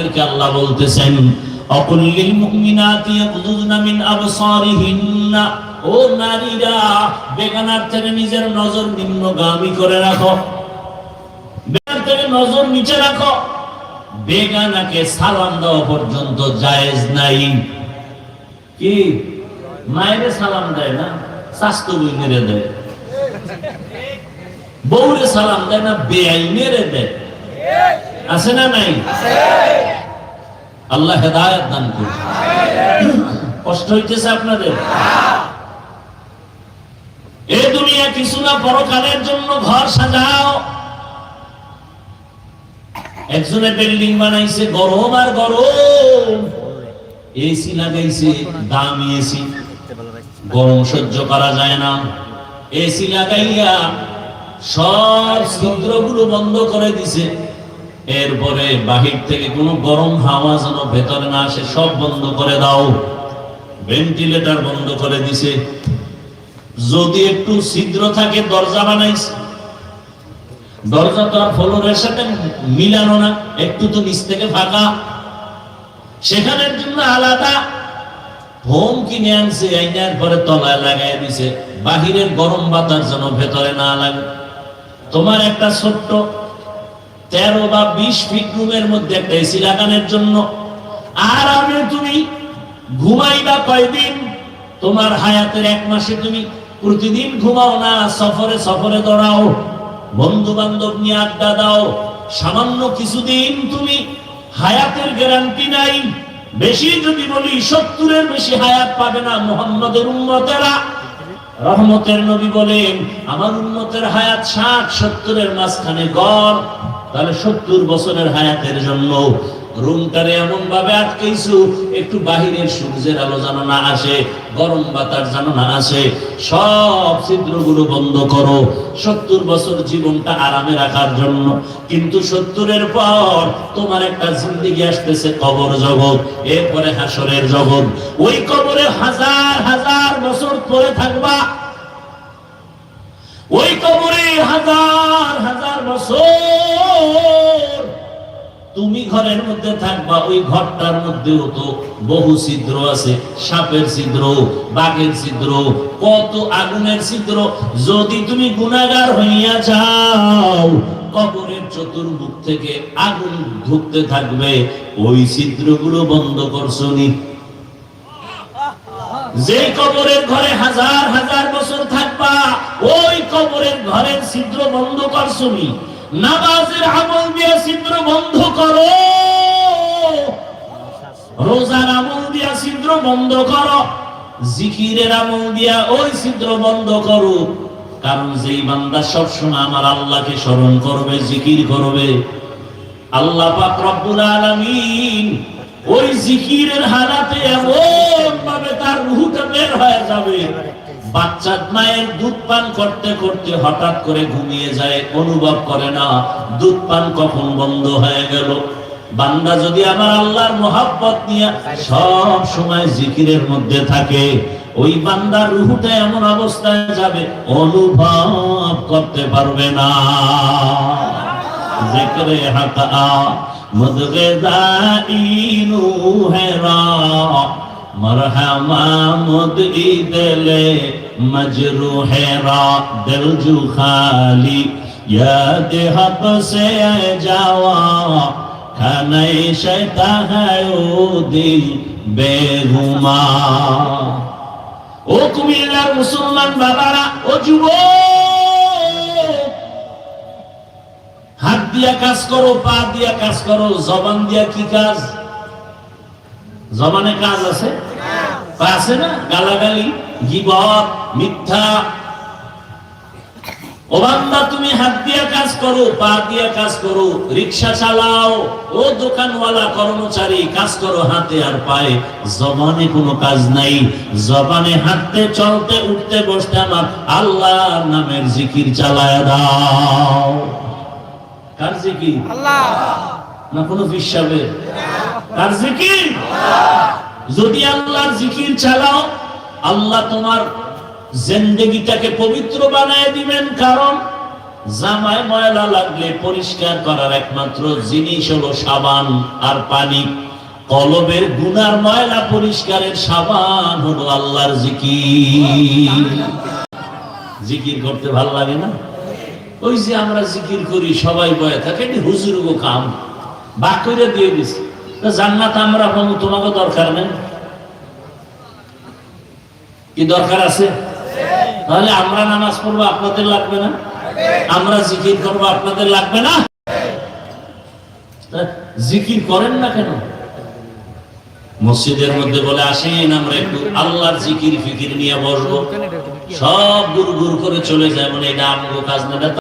মুমিনাতদেরকে আল্লাহ বলতেছেন, অকুল্লিল মুমিনাতি ইয়াকুযুনা মিন আবসারিহিন্না। ও নারীরা, বেগানার থেকে নিজের নজর নিম্নগামী করে রাখো। বেগানার থেকে নজর নিচে রাখো। বেগানাকে সালাম দেওয়া পর্যন্ত জায়েজ নাই। কি? মায়েরে সালাম দেয় না? স্বাস্থ্য বই মেরে দেয়। বউরে সালাম দেয় না? বেআই মেরে দেয়। আছে না নাই? আল্লাহ হেদায়ত দান করুন। কষ্ট হইতেছে আপনাদের? এই দুনিয়া কিছু না, পরকালের জন্য ঘর সাজাও। একজনে বিল্ডিং বানাইছে, গরম আর গরম। এসি লাগাইছে, দামি এসি গরম সহ্য করা যায় না। এসি লাগাইয়া সব ছিদ্রগুলো বন্ধ করে দিছে। এরপরে বাহির থেকে কোনো গরম হাওয়া যেন ভেতরে না আসে, সব বন্ধ করে দাও। ভেন্টিলেটর বন্ধ করে দিছে। যদি একটু ছিদ্র থাকে, দরজা বানাইছে। দরজা তো আর ফ্লোরের সাথে মিলানো না, একটু তো নিচ থেকে ফাঁকা। সেখানের জন্য আলাদা। হোম কিনে আনছে আইনার পরে তলায় লাগাই দিছে। বাহিরের গরম বাতাস যেন ভেতরে না লাগে। তোমার একটা ছোট্ট তেরো বা বিশ ফিট রুমের মধ্যে একটা এসি লাগানোর জন্য। আর আমি তুমি ঘুমাইবা কয়দিন? তোমার হায়াতের এক মাসে তুমি প্রতিদিন ঘুমাও না, সফরে সফরে দৌড়াও। বন্ধু বান্ধব নিয়ে আড্ডা দাও। সামান্য কিছুদিন তুমি হায়াতের গ্যারান্টি নাই। বেশি যদি বলি, সত্তরের বেশি হায়াত পাবে না মোহাম্মদের উন্মতেরা রহমতের নবী বলেন, আমার উন্মতের হায়াত ষাট সত্তরের মাঝখানে গড়, তাহলে সত্তর বছরের হায়াতের জন্য রুমটারে এমন ভাবে আটকেইছু, একটু বাহিরের সূর্যের আলো যেন না আসে, গরম বাতাস যেন না আসে, সব ছিদ্রগুলো বন্ধ করো। সত্তর বছর জীবনটা আরামে রাখার জন্য। কিন্তু সত্তরের পর তোমার একটা জিন্দিগি আসতেছে কবর জগৎ, এরপরে হাসরের জগৎ। ওই কবরে হাজার হাজার বছর পরে থাকবা। ওই কবরে হাজার হাজার বছর তুমি ঘরের মধ্যে থাকবা, ওই ঘরটার মধ্যেও তো বহু ছিদ্র আছে, সাপের ছিদ্র, বাঘের ছিদ্র, কত আগুনের ছিদ্র। যদি তুমি গুণাগার হইয়া যাও, কবরের চতুর্মুখ থেকে আগুন ঢুকতে থাকবে, ওই ছিদ্রগুলো বন্ধ করছ নি। যে কবরের ঘরে হাজার হাজার বছর থাকবা, ওই কবরের ঘরের ছিদ্র বন্ধ করছ নি। নামাজের আমল দিয়ে ছিদ্র বন্ধ করো। রোজার আমল দিয়া ছিদ্র বন্ধ করো। জিকিরের আমল দিয়া ওই ছিদ্র বন্ধ করো। কারণ যেই বান্দা সবসময় আমার আল্লাহকে স্মরণ করবে, জিকির করবে। আল্লাহ পাক রব্বুল আলামিন ওই জিকিরের হালাতে এমন ভাবে তার রুহটা বের হয়ে যাবে। বাচ্চার মায়ের দুধ পান করতে করতে হঠাৎ করে ঘুমিয়ে যায়, অনুভব করে না, দুধ পান কখন বন্ধ হয়ে গেল। বান্দা যদি আমার আল্লাহর মোহাব্বত নিয়ে সব সময় জিকিরের মধ্যে থাকে, ওই বান্দার রুহুটা এমন অবস্থায় যাবে, অনুভব করতে পারবে না। জিকিরে হাতা মদগে দাইনু হেরা মরহমামুদ ইদলে মজরুহ রা দিল জু খালি ইয়াদ হব সে যাওয়া খানাই শৈতা হয় দিল বেগুমা ও কুমিল্লার মুসলমান বাবারা ও যুব হাত দিয়া কাজ করো পা দিয়া কাজ করো জবান দিয়া কি কাজ জবানে কাজ আছে? আছে না? গালাগালি, গিবত, মিথ্যা। ও তুমি হাত দিয়া কাজ করো, পা দিয়া কাজ করো, রিক্সা চালাও। ও দোকানওয়ালা, কর্মচারী, কাজ করো হাতে আর পায়ে। জবানে কোনো কাজ নাই। জবানে হাঁটতে, চলতে, উঠতে, বসতে আমার আল্লাহর নামের জিকির চালায় দাও। কার জিকির? আল্লাহ। না কোনো বিশ্বাবে কার জিকির? যদি আল্লাহর জিকির চালাও, আল্লাহ তোমার জিন্দগিটাকে পবিত্র বানায় দিবেন। কারণ জামায় ময়লা লাগলে পরিষ্কার করার একমাত্র জিনিস হলো সাবান আর পানি। কলবের গুনার ময়লা পরিষ্কারের সাবান হলো আল্লাহর জিকির। জিকির করতে ভালো লাগে না? ওই যে আমরা জিকির করি, সবাই বয়ে থাকে এটি হুজুর গো, কাম করে দিয়ে তা জান্নাত আমরা পাবো তোমাকে দরকার নেই। কি দরকার আছে? তাহলে আমরা নামাজ পড়ব, আপনাদের লাগবে না? আমরা জিকির করব, আপনাদের লাগবে না? জিকির করেন না কেন? মসজিদের মধ্যে বলে, আসেন আমরা একটু আল্লাহর জিকির ফিকির নিয়ে বসবো। সব গুড় গুড় করে চলে যায় মানে এটা আমগো কাজ না